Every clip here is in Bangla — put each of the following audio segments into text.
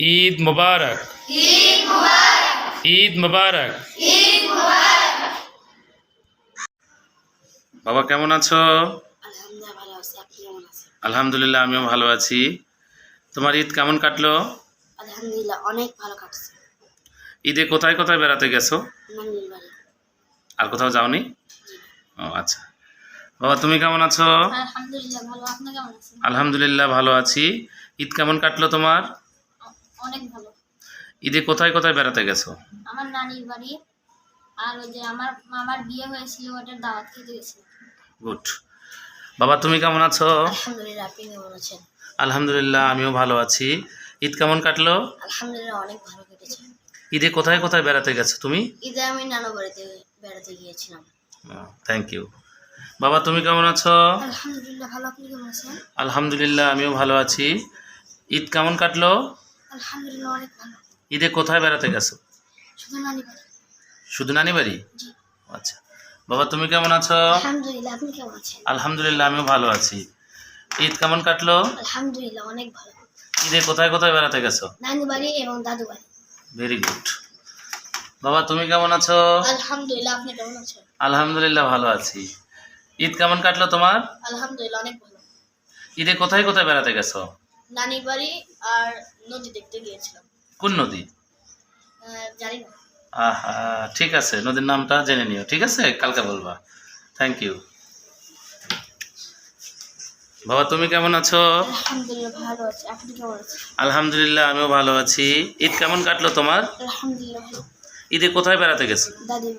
ঈদ মুবারক। ঈদ মুবারক। বাবা কেমন আছো? আলহামদুলিল্লাহ ভালো আছি। আপনি কেমন আছেন? আলহামদুলিল্লাহ আমিও ভালো আছি। তোমার ঈদ কেমন কাটলো? আলহামদুলিল্লাহ অনেক ভালো কাটছে। ঈদে কোথায় কোথায় বেড়াতে গেছো? আর কোথাও যাওনি? ও আচ্ছা। বাবা তুমি কেমন আছো? আলহামদুলিল্লাহ ভালো। আপনি কেমন আছেন? আলহামদুলিল্লাহ ভালো আছি। ঈদ কেমন কাটলো তোমার? অনেক ভালো। ঈদে কোথায় কোথায় বেড়াতে গেছো? আমার নানির বাড়ি আর ওই যে আমার মামার বিয়ে হয়েছিল ওটার দাওয়াত খেতে গেছিল। গুড। বাবা তুমি কেমন আছো? আলহামদুলিল্লাহ আপনি কেমন আছেন? আলহামদুলিল্লাহ আমিও ভালো আছি। ঈদ কেমন কাটলো? আলহামদুলিল্লাহ অনেক ভালো কেটেছে। ঈদে কোথায় কোথায় বেড়াতে গেছো তুমি? ঈদে আমি নানু বাড়িতে বেড়াতে গিয়েছিলাম। থ্যাংক ইউ বাবা তুমি কেমন আছো? আলহামদুলিল্লাহ ভালো। আপনি কেমন আছেন? আলহামদুলিল্লাহ আমিও ভালো আছি। ঈদ কেমন কাটলো? আলহামদুলিল্লাহ অনেক ভালো। ঈদে কোথায় বেড়াতে গেছো? শুধু নানি বাড়ি শুধু নানি বাড়ি আচ্ছা। বাবা তুমি কেমন আছো? আলহামদুলিল্লাহ আপনি কেমন আছেন? আলহামদুলিল্লাহ আমিও ভালো আছি। ঈদ কেমন কাটলো? আলহামদুলিল্লাহ অনেক ভালো। ঈদে কোথায় কোথায় বেড়াতে গেছো? নানি বাড়ি এবং দাদু বাড়ি ভেরি গুড বাবা তুমি কেমন আছো? আলহামদুলিল্লাহ আপনি কেমন আছেন? আলহামদুলিল্লাহ ভালো আছি। ঈদ কেমন কাটলো তোমার? আলহামদুলিল্লাহ অনেক ভালো। ঈদে কোথায় কোথায় বেড়াতে গেছো? নানি বাড়ি আর নদী দেখতে গিয়েছিলাম। কোন নদী? জানি না আহা ঠিক আছে নদীর নামটা জেনে নিও ঠিক আছে? কালকে বলবা। থ্যাংক ইউ বাবা তুমি কেমন আছো? আলহামদুলিল্লাহ ভালো আছে। আপনি কেমন আছেন? আলহামদুলিল্লাহ আমিও ভালো আছি। ঈদ কেমন কাটলো তোমার? আলহামদুলিল্লাহ ঈদে কোথায় বেড়াতে গেছো? দাদি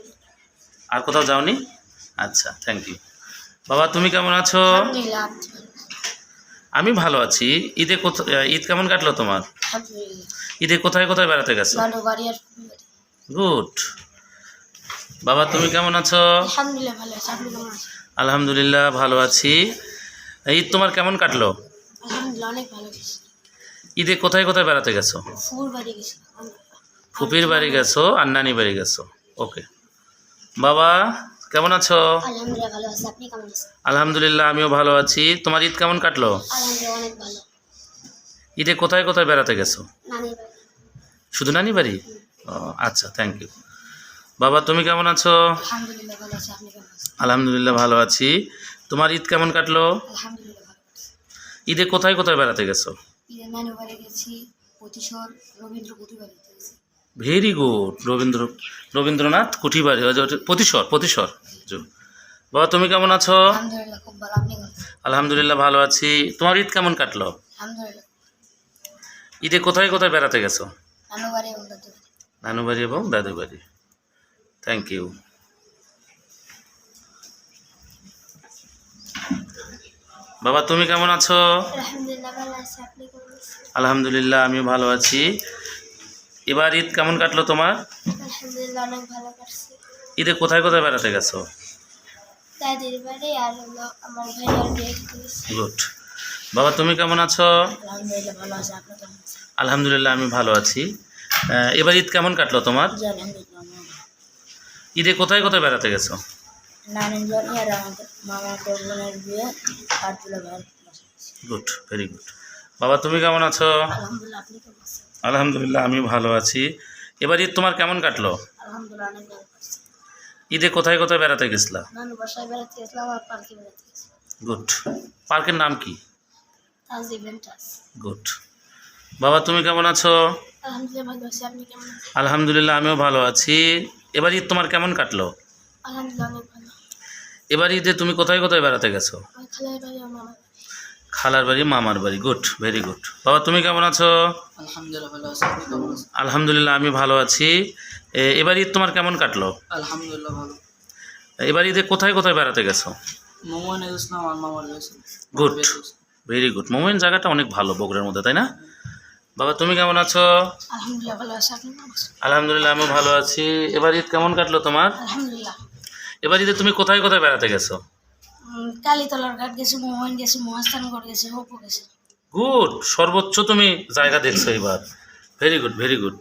আর কোথাও যাওনি? আচ্ছা থ্যাংক ইউ বাবা তুমি কেমন আছো? আলহামদুলিল্লাহ। আমি ভালো আছি। ঈদে কোথায় ঈদ কেমন কাটলো তোমার? ঈদে কোথায় কোথায় বেড়াতে গেছো? গুড। বাবা তুমি কেমন আছো? আলহামদুলিল্লাহ ভালো আছে। ঈদ তোমার কেমন কাটলো? ঈদে কোথায় কোথায় বেড়াতে গেছো? ফুপির বাড়ি গেছো। আর নানি বাড়ি গেছো। ওকে। বাবা কেমন আছো? আলহামদুলিল্লাহ ভালো আছে। আপনি কেমন আছেন? আলহামদুলিল্লাহ আমিও ভালো আছি। তোমার ঈদ কেমন কাটলো? আলহামদুলিল্লাহ অনেক ভালো। ঈদে কোথায় কোথায় বেড়াতে গেছো? নানি শুধু নানি বাড়ি? ও আচ্ছা থ্যাংক ইউ বাবা তুমি কেমন আছো? আলহামদুলিল্লাহ ভালো আছে। আপনি কেমন আছেন? আলহামদুলিল্লাহ ভালো আছি। তোমার ঈদ কেমন কাটলো? আলহামদুলিল্লাহ ঈদে কোথায় কোথায় বেড়াতে গেছো? ঈদের নানু বাড়ি গেছি প্রতিশোর রবীন্দ্র কুটি বাড়িতে। গেছি ভেরি গুড রবীন্দ্র রবীন্দ্রনাথ কুঠিবাড়ি প্রতিশর প্রতিশর বাবা তুমি কেমন আছো? আলহামদুলিল্লাহ ভালো। আছি। তোমার ঈদ কেমন কাটলো? ঈদে কোথায় কোথায় বেড়াতে গেছো? নানু বাড়ি এবং দাদু বাড়ি থ্যাংক ইউ বাবা তুমি কেমন আছো? আলহামদুলিল্লাহ আমিও ভালো আছি। এবার ঈদ কেমন কাটলো তোমার? আলহামদুলিল্লাহ অনেক ভালো কাটছে। ঈদে কোথায় কোথায় বেড়াতে গেছো? দাদির বাড়ি আর হলো আমার ভাইয়ার বিয়ে গুড। বাবা তুমি কেমন আছো? আলহামদুলিল্লাহ ভালো আছে। আপনি কেমন আছেন? আলহামদুলিল্লাহ আমি ভালো আছি। এবার ঈদ কেমন কাটলো তোমার? ঈদে কোথায় কোথায় বেড়াতে গেছো। Good very good. বাবা তুমি কেমন আছো? আলহামদুলিল্লাহ আপনি কেমন আছেন? আলহামদুলিল্লাহ আমি ভালো আছি। এবার ঈদ তোমার কেমন কাটলো? ঈদে কোথায় কোথায় বেড়াতে গেছিলা? গুড পার্কের নাম কি? গুড বাবা তুমি কেমন আছো? আলহামদুলিল্লাহ আমিও ভালো আছি। এবার ঈদ তোমার কেমন কাটলো? এবার ঈদে তুমি কোথায় কোথায় বেড়াতে গেছো? খালার বাড়ি মামার বাড়ি। গুড ভেরি গুড বাবা তুমি কেমন আছো? আলহামদুলিল্লাহ আমি ভালো আছি। এবার ঈদ তোমার কেমন কাটলো? আলহামদুলিল্লাহ ভালো। এবার ঈদে কোথায় কোথায় বেড়াতে গেছো? মোমোনে গুড ভেরি গুড মোমেন্ট জায়গাটা অনেক ভালো বগুড়ার মধ্যে তাই না? বাবা তুমি কেমন আছো? আলহামদুলিল্লাহ আমি ভালো আছি। এবার ঈদ কেমন কাটলো তোমার? এবার ঈদে তুমি কোথায় কোথায় বেড়াতে গেছো? কালীতলার ঘাট গেছি মোহন গেছি মহাস্থানগড় গেছি হপু গেছি। গুড সর্বোচ্চ তুমি জায়গা দেখছ এবার। ভেরি গুড ভেরি গুড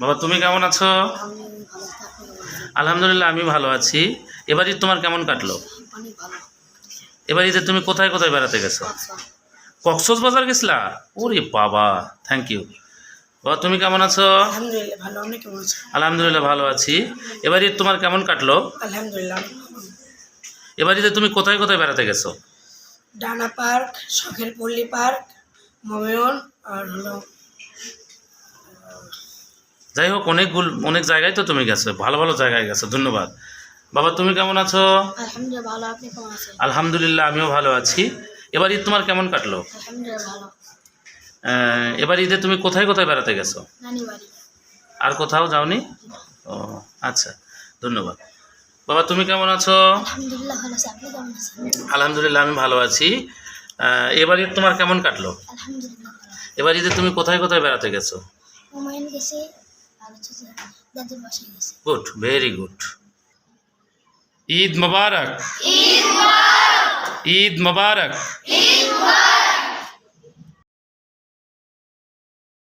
বাবা তুমি কেমন আছো? আলহামদুলিল্লাহ আমি ভালো আছি। এবার ঈদ তোমার কেমন কাটলো? এবার ঈদে তুমি কোথায় কোথায় বেড়াতে গেছো? কক্সবাজার। গেছিলা? ওরে বাবা থ্যাংক ইউ বাবা তুমি কেমন আছো? আলহামদুলিল্লাহ ভালো। আপনি কেমন আছেন আলহামদুলিল্লাহ ভালো আছি। এবার ঈদ তোমার কেমন কাটলো? আলহামদুলিল্লাহ এবার ঈদে তুমি কোথায় কোথায় বেড়াতে গেছো? ডানা পার্ক শখের পল্লী পার্ক মমেয়ন আর হলো যাই হোক অনেকগুলো অনেক জায়গায় তো তুমি গেছো। ভালো ভালো জায়গায় গেছো। ধন্যবাদ। বাবা তুমি কেমন আছো? আলহামদুলিল্লাহ ভালো। আপনি কেমন আছেন? আলহামদুলিল্লাহ আমিও ভালো আছি। এবার ঈদ তোমার কেমন কাটলো? আলহামদুলিল্লাহ ভালো। এবার ঈদে তুমি কোথায় কোথায় বেড়াতে গেছো? আর কোথাও যাওনি? ও আচ্ছা ধন্যবাদ। বাবা তুমি কেমন আছো? আলহামদুলিল্লাহ আমি ভালো আছি। এবার ঈদ তোমার কেমন কাটলো? এবার ঈদে তুমি কোথায় কোথায় বেড়াতে গেছো? Good very good. ঈদ মুবারক। ঈদ মুবারক।